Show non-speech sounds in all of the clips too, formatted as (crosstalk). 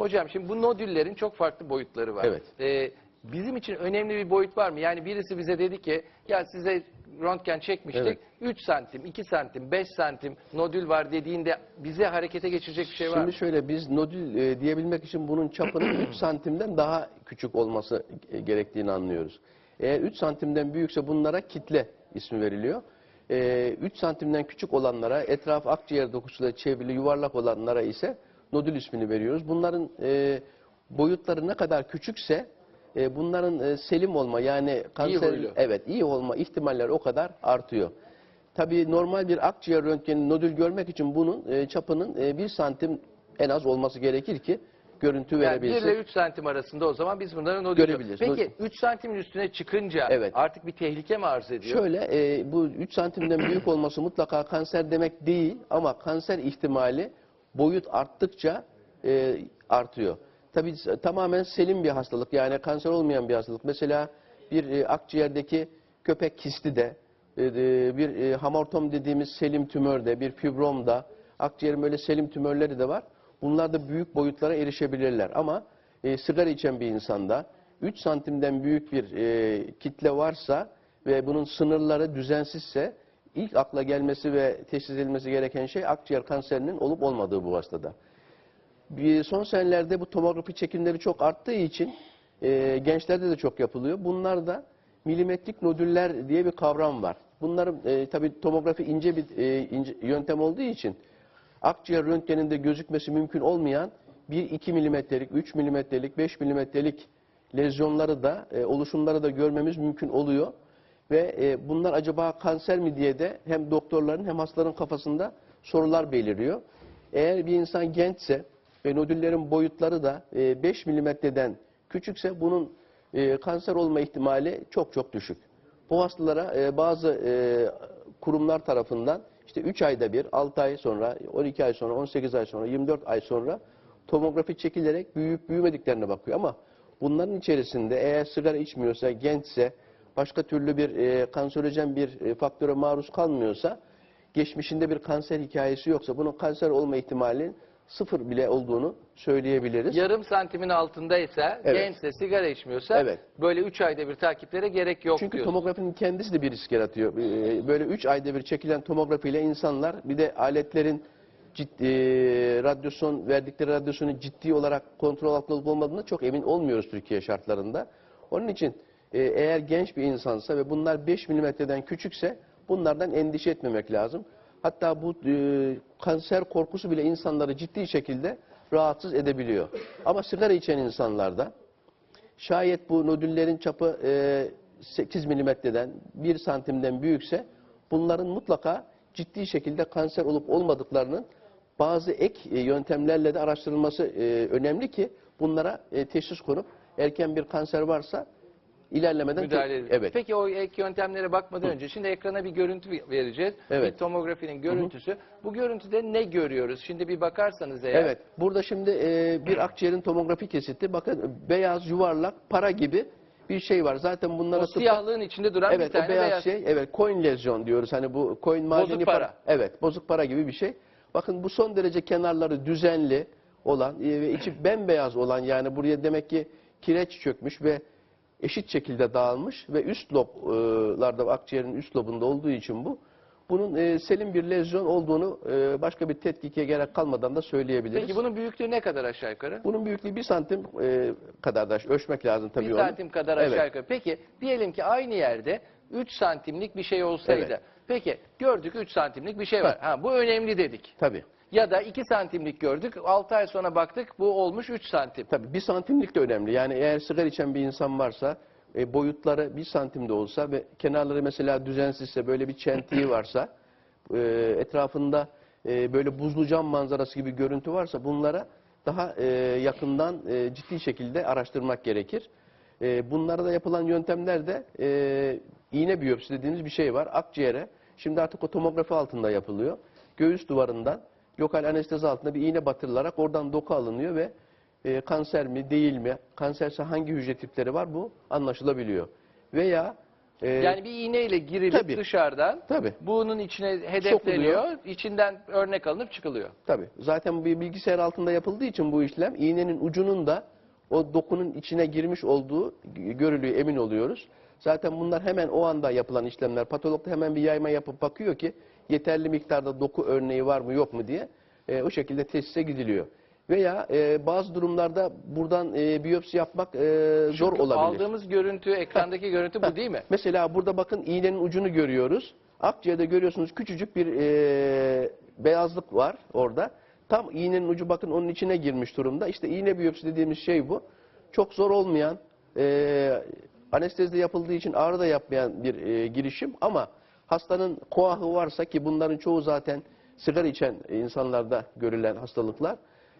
Hocam şimdi bu nodüllerin çok farklı boyutları var. Evet. Ee, bizim için önemli bir boyut var mı? Yani birisi bize dedi ki ya size röntgen çekmiştik. Evet. 3 santim, 2 santim, 5 santim nodül var dediğinde bize harekete geçirecek bir şey var mı? Şimdi şöyle biz nodül e, diyebilmek için bunun çapının 3 (clears throat) santimden daha küçük olması e, gerektiğini anlıyoruz. Eğer 3 santimden büyükse bunlara kitle ismi veriliyor. E, 3 santimden küçük olanlara etraf akciğer dokusuyla çevrili yuvarlak olanlara ise nodül ismini veriyoruz. Bunların e, boyutları ne kadar küçükse e, bunların e, selim olma yani kanser huylu. evet iyi olma ihtimalleri o kadar artıyor. Tabii normal bir akciğer röntgeni nodül görmek için bunun e, çapının e, 1 santim en az olması gerekir ki görüntü Yani 1 verebilsin. ile 3 santim arasında o zaman biz bunları nodül Görebiliriz. Peki 3 santimin üstüne çıkınca Evet. artık bir tehlike mi arz ediyor? Şöyle e, bu 3 santimden büyük olması mutlaka kanser demek değil ama kanser ihtimali boyut arttıkça e, artıyor. Tabii s- tamamen selim bir hastalık yani kanser olmayan bir hastalık. Mesela bir e, akciğerdeki köpek kisti de e, e, bir e, hamortom dediğimiz selim tümörde bir fibromda akciğerin böyle selim tümörleri de var. Bunlar da büyük boyutlara erişebilirler ama e, sigara içen bir insanda 3 santimden büyük bir e, kitle varsa ve bunun sınırları düzensizse ilk akla gelmesi ve teşhis edilmesi gereken şey akciğer kanserinin olup olmadığı bu hastada. Bir son senelerde bu tomografi çekimleri çok arttığı için e, gençlerde de çok yapılıyor. Bunlar da milimetrik nodüller diye bir kavram var. Bunların e, tabii tomografi ince bir e, ince, yöntem olduğu için akciğer röntgeninde gözükmesi mümkün olmayan 1-2 milimetrelik, 3 milimetrelik, 5 milimetrelik lezyonları da e, oluşumları da görmemiz mümkün oluyor. Ve e, bunlar acaba kanser mi diye de hem doktorların hem hastaların kafasında sorular beliriyor. Eğer bir insan gençse ve nodüllerin boyutları da e, 5 milimetreden küçükse bunun e, kanser olma ihtimali çok çok düşük. Bu hastalara e, bazı e, kurumlar tarafından işte 3 ayda bir, 6 ay sonra, 12 ay sonra, 18 ay sonra, 24 ay sonra tomografi çekilerek büyüyüp büyümediklerine bakıyor. Ama bunların içerisinde eğer sigara içmiyorsa, gençse, başka türlü bir e, kanserojen bir e, faktöre maruz kalmıyorsa, geçmişinde bir kanser hikayesi yoksa bunun kanser olma ihtimalinin sıfır bile olduğunu söyleyebiliriz. Yarım santimin altındaysa, Evet. gençse, sigara içmiyorsa Evet. böyle 3 ayda bir takiplere gerek yok Çünkü diyorsun. tomografinin kendisi de bir risk yaratıyor. Ee, Böyle 3 ayda bir çekilen tomografiyle insanlar bir de aletlerin ciddi, radyasyon verdikleri radyasyonu ciddi olarak kontrol altında olup olmadığına çok emin olmuyoruz Türkiye şartlarında. Onun için e, eğer genç bir insansa ve bunlar 5 milimetreden küçükse bunlardan endişe etmemek lazım. Hatta bu e, kanser korkusu bile insanları ciddi şekilde rahatsız edebiliyor. Ama sigara içen insanlarda Şayet bu nodüllerin çapı e, 8 milimetreden 1 santimden büyükse bunların mutlaka ciddi şekilde kanser olup olmadıklarının bazı ek e, yöntemlerle de araştırılması e, önemli ki bunlara e, teşhis konup erken bir kanser varsa ilerlemeden müdahale edilir. evet. Peki o ek yöntemlere bakmadan önce şimdi ekrana bir görüntü vereceğiz. Evet. Bir tomografinin görüntüsü. Bu görüntüde ne görüyoruz? Şimdi bir bakarsanız eğer. Evet. Burada şimdi e, bir akciğerin tomografi kesiti. Bakın beyaz yuvarlak para gibi bir şey var. Zaten bunlara O siyahlığın içinde duran Evet bir o tane beyaz, beyaz, şey evet coin lezyon diyoruz. Hani bu coin madeni para. Evet bozuk para gibi bir şey. Bakın bu son derece kenarları düzenli olan e, ve içi bembeyaz olan yani buraya demek ki kireç çökmüş ve eşit şekilde dağılmış ve üst loblarda akciğerin üst lobunda olduğu için bu bunun e, selim bir lezyon olduğunu e, başka bir tetkike gerek kalmadan da söyleyebiliriz. Peki bunun büyüklüğü ne kadar aşağı yukarı? Bunun büyüklüğü bir santim e, kadar da ölçmek lazım tabii bir onu. santim kadar aşağı Evet. yukarı. Peki diyelim ki aynı yerde 3 santimlik bir şey olsaydı. Evet. Peki gördük 3 santimlik bir şey var. Ha, bu önemli dedik. Tabii. Ya da 2 santimlik gördük. 6 ay sonra baktık bu olmuş 3 santim. Tabii bir santimlik de önemli. Yani eğer sigara içen bir insan varsa e, boyutları bir santimde olsa ve kenarları mesela düzensizse böyle bir çentiği (clears throat) varsa e, etrafında e, böyle buzlu cam manzarası gibi görüntü varsa bunlara daha e, yakından e, ciddi şekilde araştırmak gerekir. E, bunlara da yapılan yöntemlerde e, iğne biyopsi dediğimiz bir şey var. Akciğere şimdi artık o tomografi altında yapılıyor. Göğüs duvarından lokal anestezi altında bir iğne batırılarak oradan doku alınıyor ve e, kanser mi değil mi, kanserse hangi hücre tipleri var bu anlaşılabiliyor. Veya Ee, Yani bir iğneyle girilip Tabii. dışarıdan Tabii. bunun içine hedefleniyor, içinden örnek alınıp çıkılıyor. Tabii. Zaten bir bilgisayar altında yapıldığı için bu işlem iğnenin ucunun da o dokunun içine girmiş olduğu görülüyor, emin oluyoruz. Zaten bunlar hemen o anda yapılan işlemler. Patolog da hemen bir yayma yapıp bakıyor ki yeterli miktarda doku örneği var mı yok mu diye e, o şekilde tesise gidiliyor. Veya e, bazı durumlarda buradan e, biyopsi yapmak e, zor Çünkü olabilir. Aldığımız görüntü, ekrandaki görüntü bu değil mi? Mesela burada bakın iğnenin ucunu görüyoruz. Akciğerde görüyorsunuz küçücük bir e, beyazlık var orada. Tam iğnenin ucu bakın onun içine girmiş durumda. İşte iğne biyopsi dediğimiz şey bu. Çok zor olmayan, e, anestezide yapıldığı için ağrı da yapmayan bir e, girişim. Ama hastanın koahı varsa ki bunların çoğu zaten sigara içen insanlarda görülen hastalıklar.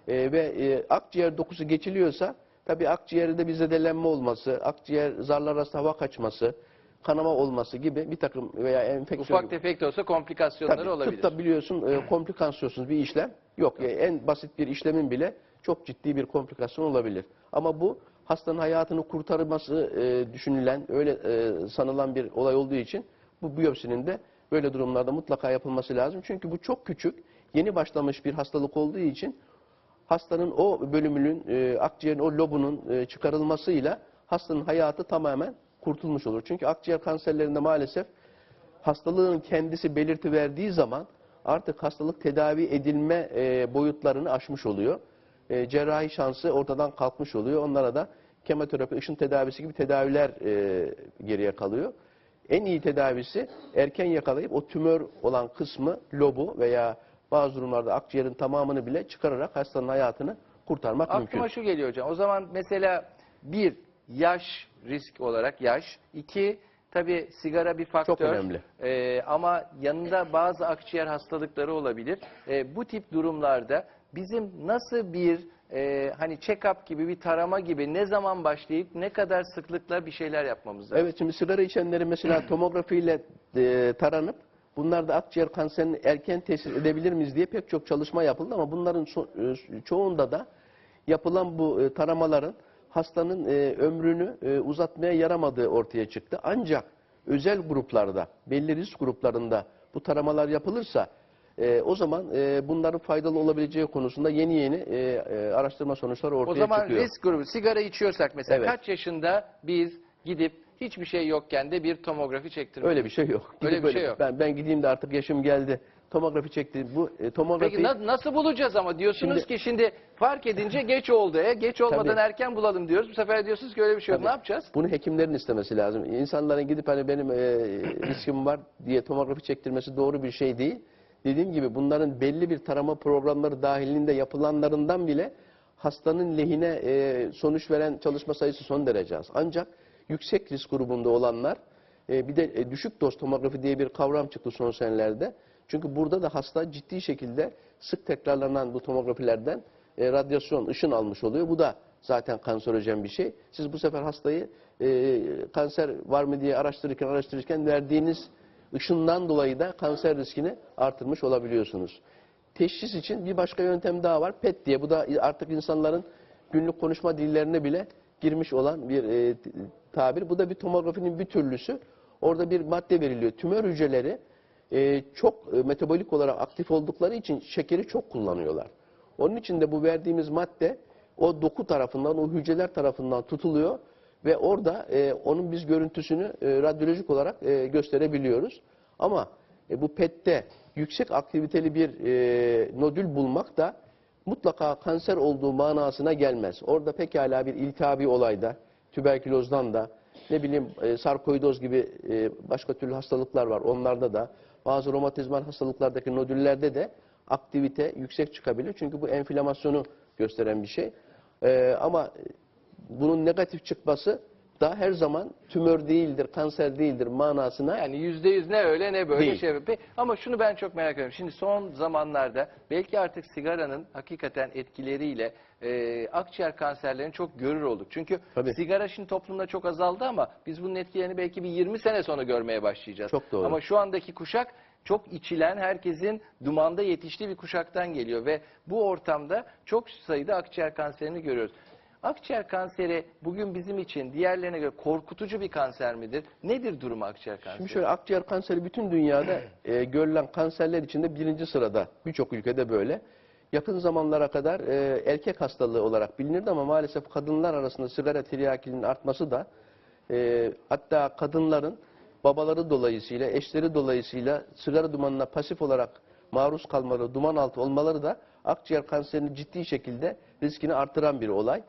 E, ve e, akciğer dokusu geçiliyorsa tabii akciğerde bir zedelenme olması, akciğer zarlar arasında hava kaçması, kanama olması gibi bir takım veya enfeksiyon Ufak tefek de olsa komplikasyonları Tabii, olabilir. tıpta biliyorsun e, komplikasyonsuz bir işlem yok. Yani en basit bir işlemin bile çok ciddi bir komplikasyon olabilir. Ama bu hastanın hayatını kurtarması e, düşünülen, öyle e, sanılan bir olay olduğu için bu biyopsinin de böyle durumlarda mutlaka yapılması lazım. Çünkü bu çok küçük, yeni başlamış bir hastalık olduğu için hastanın o bölümünün, e, akciğerin o lobunun e, çıkarılmasıyla hastanın hayatı tamamen kurtulmuş olur. Çünkü akciğer kanserlerinde maalesef hastalığın kendisi belirti verdiği zaman artık hastalık tedavi edilme e, boyutlarını aşmış oluyor. E, cerrahi şansı ortadan kalkmış oluyor. Onlara da kemoterapi, ışın tedavisi gibi tedaviler e, geriye kalıyor. En iyi tedavisi erken yakalayıp o tümör olan kısmı, lobu veya bazı durumlarda akciğerin tamamını bile çıkararak hastanın hayatını kurtarmak mümkün. Aklıma şu geliyor hocam. O zaman mesela bir, yaş risk olarak yaş. iki tabii sigara bir faktör. önemli. Ee, ama yanında bazı akciğer hastalıkları olabilir. Ee, bu tip durumlarda bizim nasıl bir e, hani check-up gibi bir tarama gibi ne zaman başlayıp ne kadar sıklıkla bir şeyler yapmamız lazım? Evet şimdi sigara içenlerin mesela (clears throat) tomografiyle e, taranıp bunlarda akciğer kanserini erken teşhis edebilir miyiz diye pek çok çalışma yapıldı ama bunların ço- e, çoğunda da yapılan bu e, taramaların hastanın e, ömrünü e, uzatmaya yaramadığı ortaya çıktı. Ancak özel gruplarda, belli risk gruplarında bu taramalar yapılırsa e, o zaman e, bunların faydalı olabileceği konusunda yeni yeni e, e, araştırma sonuçları ortaya O zaman çıkıyor. risk grubu sigara içiyorsak mesela Evet. kaç yaşında biz gidip hiçbir şey yokken de bir tomografi çektirmeliyiz? Öyle bir şey yok. Öyle Gidip bir şey yok. Ben, ben gideyim de artık yaşım geldi. Tomografi çekti. Bu e, tomografi Peki na- nasıl bulacağız ama diyorsunuz Şimdi- ki şimdi fark edince (laughs) geç oldu. E, geç olmadan Tabii. erken bulalım diyoruz. Bu sefer diyorsunuz ki öyle bir şey yok. Tabii. Ne yapacağız? Bunu hekimlerin istemesi lazım. İnsanların gidip hani benim e, riskim var diye tomografi çektirmesi doğru bir şey değil. Dediğim gibi bunların belli bir tarama programları dahilinde yapılanlarından bile hastanın lehine e, sonuç veren çalışma sayısı son derece az. Ancak yüksek risk grubunda olanlar e, bir de e, düşük doz tomografi diye bir kavram çıktı son senelerde. Çünkü burada da hasta ciddi şekilde sık tekrarlanan bu tomografilerden e, radyasyon, ışın almış oluyor. Bu da zaten kanserojen bir şey. Siz bu sefer hastayı e, kanser var mı diye araştırırken araştırırken verdiğiniz ışından dolayı da kanser riskini artırmış olabiliyorsunuz. Teşhis için bir başka yöntem daha var. PET diye. Bu da artık insanların günlük konuşma dillerine bile girmiş olan bir e, tabir. Bu da bir tomografinin bir türlüsü. Orada bir madde veriliyor. Tümör hücreleri e, çok e, metabolik olarak aktif oldukları için şekeri çok kullanıyorlar. Onun için de bu verdiğimiz madde o doku tarafından, o hücreler tarafından tutuluyor ve orada e, onun biz görüntüsünü e, radyolojik olarak e, gösterebiliyoruz. Ama e, bu PET'te yüksek aktiviteli bir e, nodül bulmak da mutlaka kanser olduğu manasına gelmez. Orada pekala bir iltihabi olayda, tüberkülozdan da, ne bileyim e, sarkoidoz gibi e, başka türlü hastalıklar var. Onlarda da bazı romatizmal hastalıklardaki nodüllerde de aktivite yüksek çıkabilir. Çünkü bu enflamasyonu gösteren bir şey. E, ama bunun negatif çıkması da her zaman tümör değildir, kanser değildir manasına Yani yüzde yüz ne öyle ne böyle Değil. şey. Pe- Ama şunu ben çok merak ediyorum. Şimdi son zamanlarda belki artık sigaranın hakikaten etkileriyle e, akciğer kanserlerini çok görür olduk. Çünkü Tabii. sigara şimdi toplumda çok azaldı ama biz bunun etkilerini belki bir 20 sene sonra görmeye başlayacağız. Çok doğru. Ama şu andaki kuşak çok içilen, herkesin dumanda yetiştiği bir kuşaktan geliyor ve bu ortamda çok sayıda akciğer kanserini görüyoruz. Akciğer kanseri bugün bizim için diğerlerine göre korkutucu bir kanser midir? Nedir durumu akciğer kanseri? Şimdi şöyle akciğer kanseri bütün dünyada e, görülen kanserler içinde birinci sırada. Birçok ülkede böyle. Yakın zamanlara kadar e, erkek hastalığı olarak bilinirdi ama maalesef kadınlar arasında sigara tiryakinin artması da e, hatta kadınların babaları dolayısıyla, eşleri dolayısıyla sigara dumanına pasif olarak maruz kalmaları, duman altı olmaları da akciğer kanserini ciddi şekilde riskini artıran bir olay.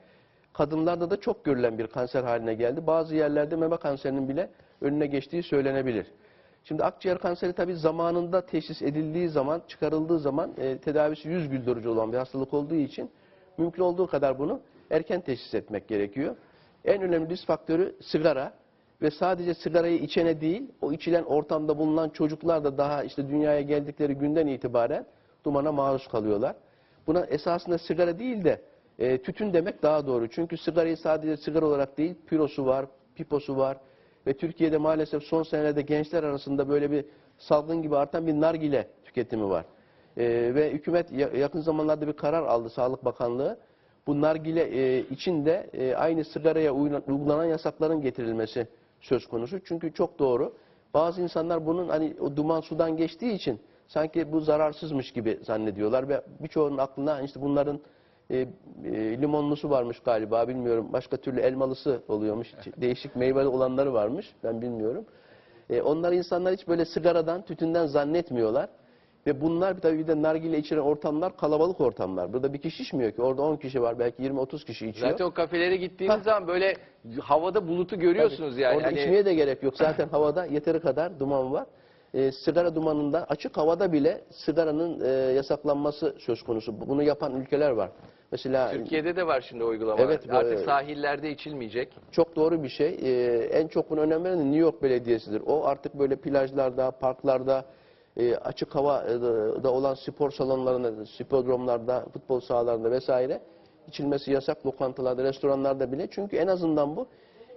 Kadınlarda da çok görülen bir kanser haline geldi. Bazı yerlerde meme kanserinin bile önüne geçtiği söylenebilir. Şimdi akciğer kanseri tabii zamanında teşhis edildiği zaman, çıkarıldığı zaman e, tedavisi yüz güldürücü olan bir hastalık olduğu için mümkün olduğu kadar bunu erken teşhis etmek gerekiyor. En önemli risk faktörü sigara ve sadece sigarayı içene değil, o içilen ortamda bulunan çocuklar da daha işte dünyaya geldikleri günden itibaren dumana maruz kalıyorlar. Buna esasında sigara değil de e, tütün demek daha doğru. Çünkü sigarayı sadece sigara olarak değil, pirosu var, piposu var ve Türkiye'de maalesef son senelerde gençler arasında böyle bir salgın gibi artan bir nargile tüketimi var. E, ve hükümet ya- yakın zamanlarda bir karar aldı Sağlık Bakanlığı. Bu nargile e, içinde e, aynı sigaraya uygulanan yasakların getirilmesi söz konusu. Çünkü çok doğru. Bazı insanlar bunun hani o duman sudan geçtiği için sanki bu zararsızmış gibi zannediyorlar ve birçoğunun aklına işte bunların e, e, limonlusu varmış galiba bilmiyorum. Başka türlü elmalısı oluyormuş. Değişik meyveli olanları varmış. Ben bilmiyorum. E, onlar insanlar hiç böyle sigaradan, tütünden zannetmiyorlar. Ve bunlar tabii bir de nargile içeren ortamlar kalabalık ortamlar. Burada bir kişi içmiyor ki. Orada 10 kişi var belki 20-30 kişi içiyor. Zaten o kafelere gittiğiniz zaman böyle havada bulutu görüyorsunuz Tabii. yani. Orada Hani- içmeye de gerek yok. Zaten havada yeteri kadar duman var. Ee, sigara dumanında açık havada bile sigaranın e, yasaklanması söz konusu. Bunu yapan ülkeler var. Mesela Türkiye'de de var şimdi uygulama. Evet, Artık sahillerde içilmeyecek. çok doğru bir şey. Ee, en çok buna önem veren New York Belediyesi'dir. O artık böyle plajlarda, parklarda, e, açık havada olan spor salonlarında, spordromlarda, futbol sahalarında vesaire içilmesi yasak lokantalarda, restoranlarda bile. Çünkü en azından bu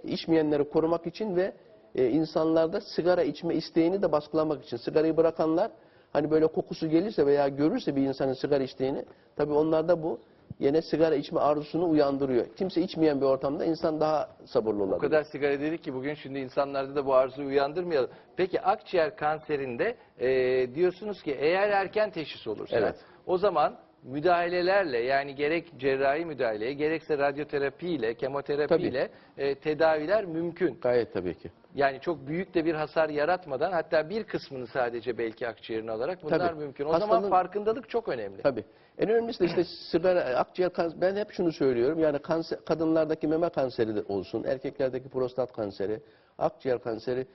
içmeyenleri korumak için ve e, insanlarda sigara içme isteğini de baskılamak için. Sigarayı bırakanlar hani böyle kokusu gelirse veya görürse bir insanın sigara içtiğini tabii onlarda bu yine sigara içme arzusunu uyandırıyor. Kimse içmeyen bir ortamda insan daha sabırlı olabilir. O kadar sigara dedik ki bugün şimdi insanlarda da bu arzuyu uyandırmayalım. Peki akciğer kanserinde e, diyorsunuz ki eğer erken teşhis olursa Evet. o zaman müdahalelerle yani gerek cerrahi müdahaleye gerekse radyoterapiyle, kemoterapiyle e, tedaviler mümkün. Gayet tabii ki. Yani çok büyük de bir hasar yaratmadan hatta bir kısmını sadece belki akciğerini alarak bunlar Tabii. mümkün. O zaman Hastalığın- farkındalık çok önemli. Tabii. En önemlisi de işte sigara, akciğer kanseri. Ben hep şunu söylüyorum. Yani kanser, kadınlardaki meme kanseri de olsun, erkeklerdeki prostat kanseri, akciğer kanseri.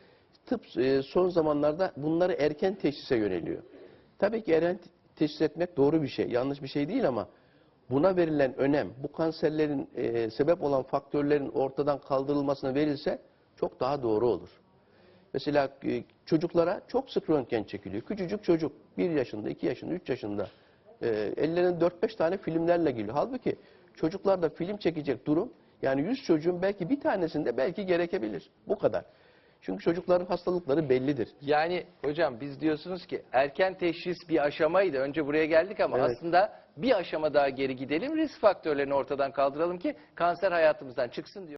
Tıp e, son zamanlarda bunları erken teşhise yöneliyor. Tabii ki erken teşhis etmek doğru bir şey, yanlış bir şey değil ama buna verilen önem, bu kanserlerin e, sebep olan faktörlerin ortadan kaldırılmasına verilse çok daha doğru olur. Mesela e, çocuklara çok sık röntgen çekiliyor. Küçücük çocuk 1 yaşında, 2 yaşında, 3 yaşında e, ellerine 4-5 tane filmlerle geliyor. Halbuki çocuklarda film çekecek durum yani 100 çocuğun belki bir tanesinde belki gerekebilir. Bu kadar. Çünkü çocukların hastalıkları bellidir. Yani hocam biz diyorsunuz ki erken teşhis bir aşamaydı. Önce buraya geldik ama Evet. aslında bir aşama daha geri gidelim. Risk faktörlerini ortadan kaldıralım ki kanser hayatımızdan çıksın diyor.